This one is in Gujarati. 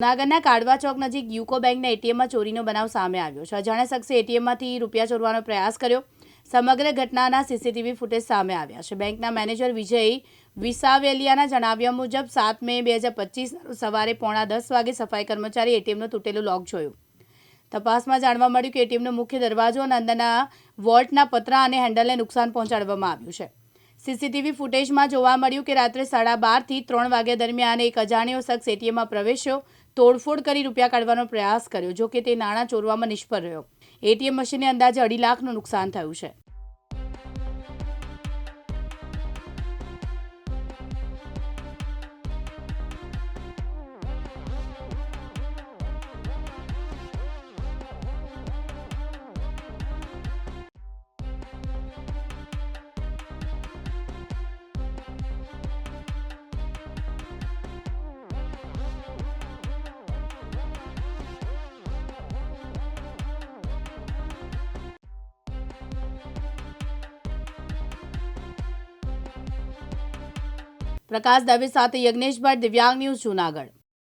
નાગરના કાડવા ચોક નજીક યુકો બેંકના એટીએમમાં ચોરીનો બનાવ સામે આવ્યો છે. અજાણ્યા શખ્સે એટીએમમાંથી રૂપિયા ચોરવાનો પ્રયાસ કર્યો. સમગ્ર ઘટનાના સીસીટીવી ફૂટેજ સામે આવ્યા છે. બેંકના મેનેજર વિજય વિસાવેલિયાના જણાવ્યા મુજબ, સાત મે બે હજાર પચીસ સવારે પોણા દસ વાગે સફાઈ કર્મચારી એટીએમનો તૂટેલો લોક જોયો. તપાસમાં જાણવા મળ્યું કે એટીએમનો મુખ્ય દરવાજો અને અંદરના વોલ્ટના પતરા અને હેન્ડલને નુકસાન પહોંચાડવામાં આવ્યું છે. સીસીટીવી ફૂટેજમાં જોવા મળ્યું કે રાત્રે સાડા બારથી ત્રણ વાગ્યા દરમિયાન એક અજાણ્યો શખ્સ એટીએમમાં પ્રવેશ્યો, તોડફોડ કરી રૂપિયા કાઢવાનો પ્રયાસ કર્યો, જો કે તે નાણાં ચોરવામાં નિષ્ફળ રહ્યો. એટીએમ મશીનને અંદાજે અઢી લાખનું નુકસાન થયું છે. પ્રકાશ દવે સાથે યજ્ઞેશ ભટ્ટ દિવ્યાંગ ન્યૂઝ જૂનાગઢ.